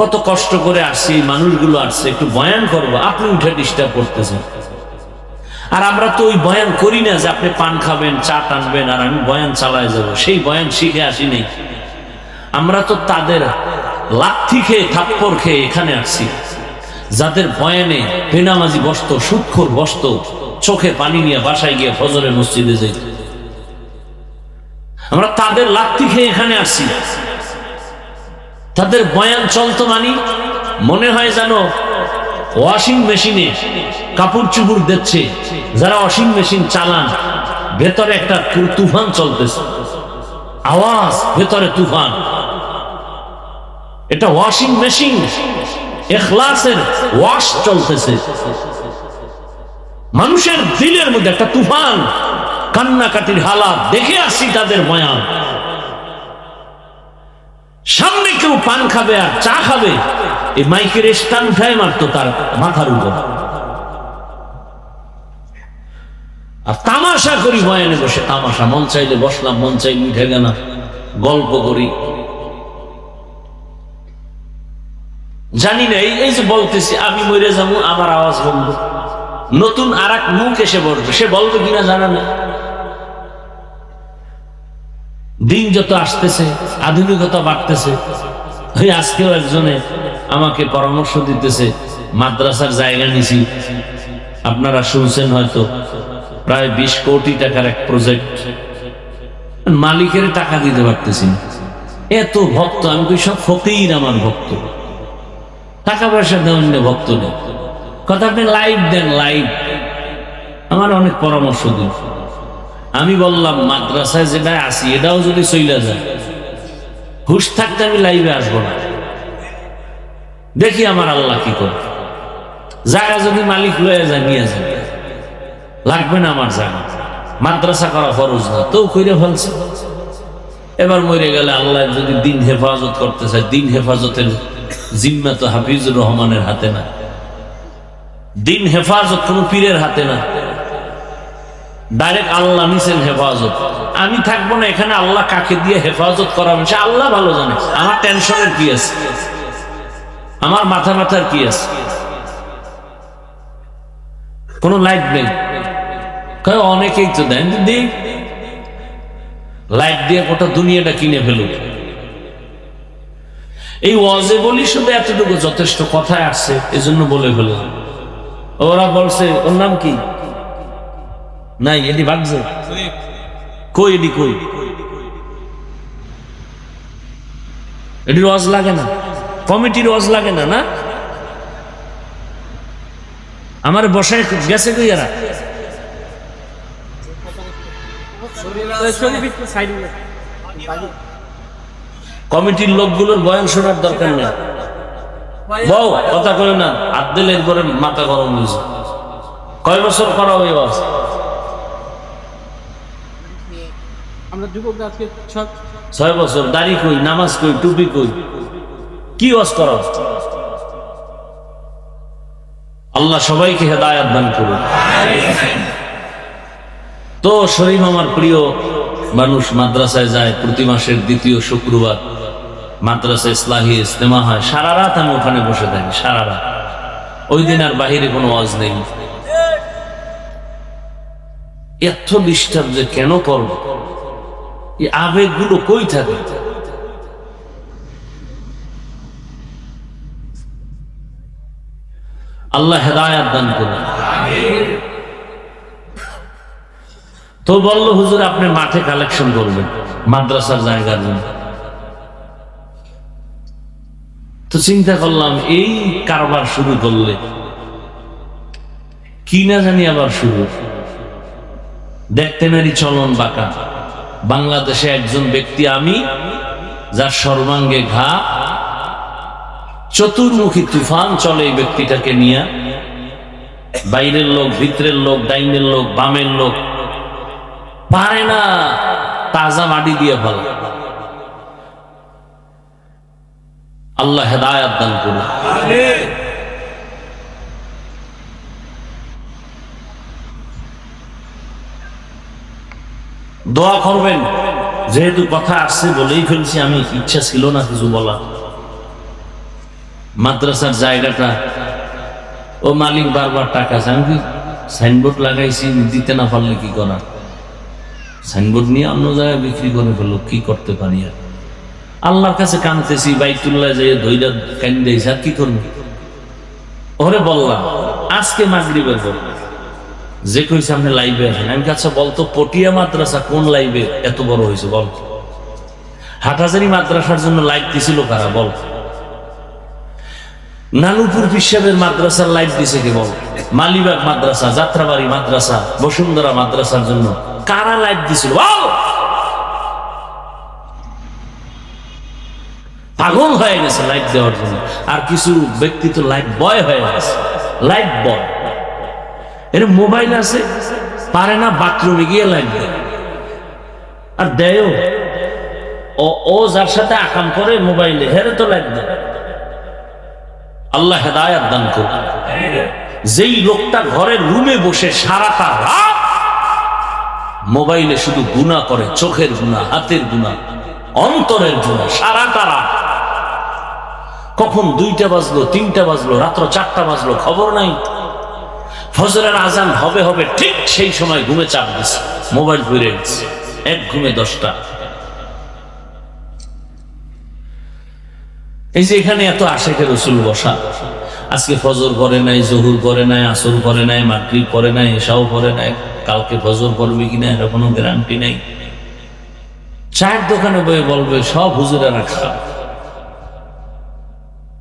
কত কষ্ট করে আসছি, মানুষগুলো আসছে, একটু বয়ান করব, আপনি উঠে ডিস্টার্ব করতেছেন। আর আমরা তো ওই বয়ান করি না যে আপনি পান খাবেন, চা টানবেন, আর আমি বয়ান চালায় যাব। সেই বয়ান শিখে আসি নেই। আমরা তো তাদের লাথি খেয়ে থাপ্পর খেয়ে এখানে আসছি। যাদের বয়ানে বেনামাজি বসত সুৎখর বসত, চোখে পানি নিয়ে বাসায় গিয়ে ফজরে মসজিদে যাইত আমরা তাদের লাথি খেয়ে এখানে আসছি। তাদের বয়ান চলতো মানি, মনে হয় জানো ওয়াশিং মেশিনে কাপড় চুপুর দিচ্ছে, যারা ওয়াশিং মেশিন চালান, ভেতরে একটা তুফান চলতেছে। আওয়াজ, ভেতরে তুফান। এটা ওয়াশিং মেশিন, এখলাসের ওয়াশ চলতেছে। মানুষের দিলের মধ্যে একটা তুফান, কান্নাকাটির হালাত, দেখে আসছি তাদের বয়ান। সামনে কেউ পান খাবে আর চা খাবে এই মাইকের স্টান উঠায় মারতো তার মাথার উপর। আর তামাশা করি বয়ানে বসে তামাশা, মন চাইলে বসলাম, মন চাইলে উঠে গেলাম, গল্প করি। জানি না, এই যে বলতেছি, আমি মরে যাব, আমার আওয়াজ বলব নতুন আর এক মুখ এসে বলবে সে বলবে কিনা জানা না দিন যত আসতেছে, আধুনিকতা বাড়তেছে। ওই আজকেও একজনে আমাকে পরামর্শ দিতেছে, মাদ্রাসার জায়গা নিছি। আপনারা শুনছেন হয়তো, প্রায় বিশ কোটি টাকার এক প্রজেক্ট মালিকের টাকা দিতে পারতেছি এত ভক্ত, আমি কই সব ফকির আমার ভক্ত। টাকা পয়সা দেওয়ার না ভক্ত নেই। কথা আপনি লাইভ দেন লাইভ আমার অনেক পরামর্শ দিন। আমি বললাম, মাদ্রাসায় যেটা আসি এটাও যদি চইলা যায়, হুশ থাকতে আমি লাইভে আসব না। দেখি আমার আল্লাহ কি করে। জায়গা যদি মালিক লয়ে যায়, নিয়ে যায়। লাগবে না আমার জায়গা। মাদ্রাসা করা ফরজ না, তো কইরে ফেলছে। এবার মরে গেলে আল্লাহ যদি দিন হেফাজত করতে চায়, দিন হেফাজতের জিম্মা তো হাফিজুর রহমানের হাতে না। দিন হেফাজত কোন পীরের হাতে না। ডাইরেক্ট আল্লাহ নিছেন হেফাজত। আমি থাকব না, এখানে আল্লাহ কাকে দিয়ে হেফাজত করাবেন? সে আল্লাহ ভালো জানে। আমার টেনশনের কি আছে? আমার মাথা মাথার কি আছে? কোনো লাইট নেই। অনেকেই তো দেন। দিই লাইট দিয়ে গোটা দুনিয়াটা কিনে ফেলুক। এই ওয়াজে বলি শুধু এতটুকু যথেষ্ট কথায় আসছে এজন্য বলে ফেল ওরা বলছে, ওর নাম কি? নাই এটি ভাগছে। কই এটি কই? এটি রস লাগে না। কমিটির রস লাগে না না? আমার বসায় গেছে কই এরা? কমিটির লোকগুলোর বয়ান শোনার দরকার নেই। বউ, কথা কই না। হাত দিলে একবারে মাথা গরম হয়েছে কয় বছর করা ওই বাস ছয় বছর, দাড়ি কই, নামাজ কই, টুপি কই? কি ওয়াজ আল্লাহ সবাইকে হেদায়াত দান করুন। তো আমার প্রিয় মানুষ মাদ্রাসায় যায়, প্রতি মাসের দ্বিতীয় শুক্রবার মাদ্রাসা ইসলাহি ইস্তেমা হয়, সারা রাত আমি ওখানে বসে থাকি, সারা রাত। ওই দিন আর বাহিরে কোনো ওয়াজ নেই। এত ডিস্টার্ব যে কেন করব? এই আবেগগুলো কই থাকে? আল্লাহ হেদায়াত দান করুন। তো বলল হুজুর, আপনি মাঠে কালেকশন করবেন, মাদ্রাসার জায়গার জন্য তো চিন্তা করলাম, এই কারবার শুরু করলে কি না জানি আবার শুরু। দেখতে নারী চলন বাঁকা। বাংলাদেশে একজন ব্যক্তি আমি, যার সর্বাঙ্গে ঘা, চতুর্মুখী তুফান চলে এই ব্যক্তিটাকে নিয়ে। বাইরের লোক, ভিতরের লোক, ডাইনের লোক, বামের লোক, পারে না, তাজা মাটি দিয়ে ভালো আল্লাহ হেদায়াত দান করুন। দোয়া করবেন। যেহেতু কথা আসছে বলেই ফেলছি, আমি ইচ্ছা ছিল না কিছু বলা মাদ্রাসার জায়গাটা, ও মালিক বারবার টাকা। আমি কি? সাইনবোর্ড লাগাইছি, দিতে না পারলে কি করার? সাইনবোর্ড নিয়ে অন্য জায়গায় বিক্রি করে ফেলল, কি করতে পারি আর? আল্লাহর কাছে কানতেছি, বাইতুল্লাহ যে ধৈর্য কান্দেছি আর কি করব? ওরে বললাম, আজকে মাগরিবের পর। যে কইছে আপনি লাইভে আসেন। আমি কাছে বলতো পটিয়া মাদ্রাসা কোন লাইভে এত বড় হয়েছে বল? হাটাজারি মাদ্রাসার জন্য লাইভ দিছিল কারা বল? নানুপুর পিসাবের মাদ্রাসার লাইভ দিছে কে বল? মালিবাগ মাদ্রাসা, যাত্রাবাড়ি মাদ্রাসা, বসুন্ধরা মাদ্রাসার জন্য কারা লাইভ দিছিল বল? পাগল হয়ে গেছে লাইভ দেওয়ার জন্য। আর কিছু ব্যক্তি তো লাইভ বয় হয়ে গেছে। লাইভ বয় এর মোবাইল আছে, পারে না, বাথরুমে গিয়ে দেয় আর দেয়ও। ও যার সাথে আকাম করে মোবাইলে, হেরে তো দেয় আল্লাহ হেদায়াত দান করুন যেই লোকটা ঘরের রুমে বসে সারাটা রাত মোবাইলে শুধু গুণা করে, চোখের গুণা হাতের গুণা অন্তরের গুণা সারাটা রাত। কখন দুইটা বাজলো, তিনটা বাজলো, রাত্র চারটা বাজলো, খবর নাই। ফজরের আজান হবে হবে, ঠিক সেই সময় ঘুমে চাপ দিছে। মোবাইল ঘুরে এক ঘুমে দশটা। এই যে এখানে এত আশেখের রসুল বসা। আজকে ফজর করে নাই, জহুর করে নাই, আসর করে নাই, মাগরিব করে নাই এসাও করে নাই, কালকে ফজর করবে কিনা এর কোনো গ্যারান্টি নাই। চায়ের দোকানে বয়ে বলবে, সব হুজুরেরা খারাপ।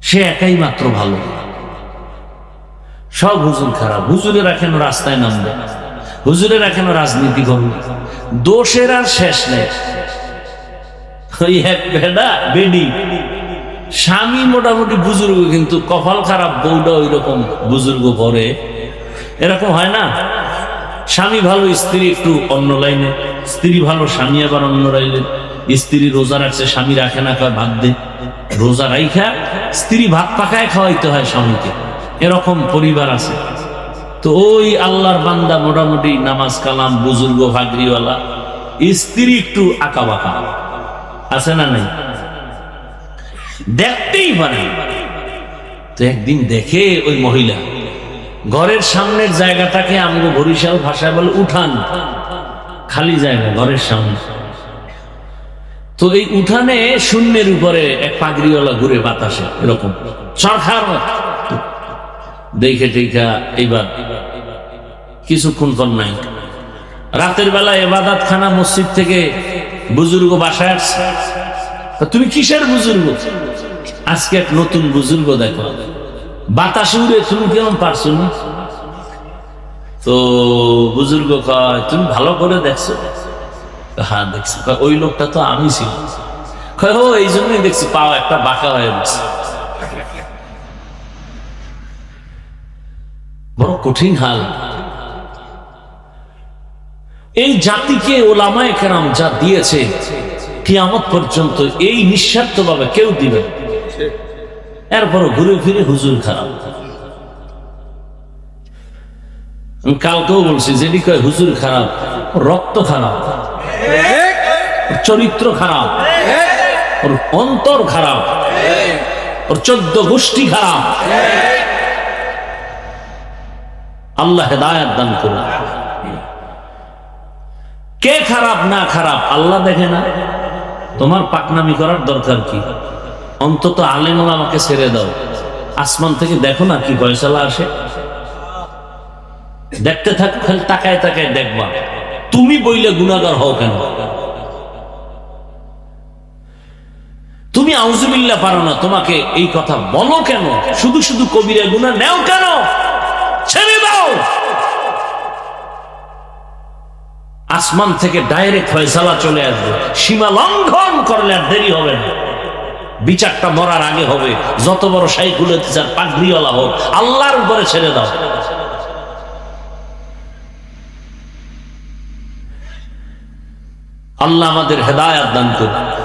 সে একাই মাত্র ভালো। সব হুজুর খারাপ। হুজুরেরা কেন রাস্তায় নামবে? হুজুরেরা কেন রাজনীতি করবে? দোষের আর শেষ নেই। বেডি স্বামী মোটামুটি বুজুর্গ, কিন্তু কপাল খারাপ, বউটা ওই রকম বুজুর্গ পরে। এরকম হয় না? স্বামী ভালো, স্ত্রী একটু অন্য লাইনে। স্ত্রী ভালো, স্বামী আবার অন্য লাইনে। স্ত্রী রোজা রাখছে, স্বামী রাখে না, কয় ভাত দে। রোজা রাইখা, স্ত্রী ভাত পাকায় খাওয়াইতে হয় স্বামীকে। এরকম পরিবার আছে। তো ওই আল্লাহর বান্দা মোটামুটি নামাজ কালাম, বুজুর্গ, ভাগরিওয়ালা, স্ত্রী একটু আঁকা বাঁকা আছে না নাই? দেখতেই পারে। তো একদিন দেখে ওই মহিলা, ঘরের সামনের জায়গাটাকে আমগো বরিশাল ভাষায় বলে উঠান। খালি জায়গা, ঘরের সামনে। তো এই উঠানে শূন্যের উপরে এক পাগড়িওয়ালা ঘুরে বাতাসে, এরকম। চরখার মতো। দেখে টেখা এইবার। কিছুক্ষণ পর নাই। রাতের বেলা এবাদাত খানা মসজিদ থেকে বুজুর্গ বাসায় আসছে। তুমি কিসের বুজুর্গ? আজকে এক নতুন বুজুর্গ দেখো। বাতাসে উড়ে তুমি কেমন পারছ না? তো বুজুর্গ কয়, তুমি ভালো করে দেখছ? হ্যাঁ দেখছি। ওই লোকটা তো আমি ছিল কয়, ও এই জন্যই দেখছি পাওয়া একটা বাঁকা হয়ে গেছে বড় কঠিন হাল এই জাতিকে ওলামায় কেরাম যা দিয়েছে, কিয়ামত পর্যন্ত এই নিঃস্বার্থ ভাবে কেউ দিবে না। এরপরও ঘুরে ফিরে হুজুর খারাপ কালকেও বলছি, যেটি কয় হুজুর খারাপ, রক্ত খারাপ চরিত্র খারাপ অন্তর খারাপ, ওর চোদ্দ গোষ্ঠী খারাপ আল্লাহ হেদায়াত দান করুন। কে খারাপ, না খারাপ, আল্লাহ দেখে না। তোমার পাকনামি করার দরকার কি? অন্তত আলেমুল আমাকে ছেড়ে দাও। আসমান থেকে দেখো না কি ফয়সালা আসে। দেখতে থাক, খালি তাকায় তাকায় দেখবা। তুমি বইলে গুণাগার হও কেন? তুমি আউজুবিল্লা পারো না তোমাকে এই কথা বলো কেন? শুধু শুধু কবিরা গুণা নেও কেন? ছেড়ে দাও। আসমান থেকে ডাইরেক্ট ফয়সালা চলে আসবে। সীমা লঙ্ঘন করলে আর দেরি হবে না। বিচারটা মরার আগে হবে। যত বড় সাইকুল চার পাগড়িওয়ালা হোক, আল্লাহর উপরে ছেড়ে দাও। আল্লাহ আমাদের হেদায়াত দান করুন।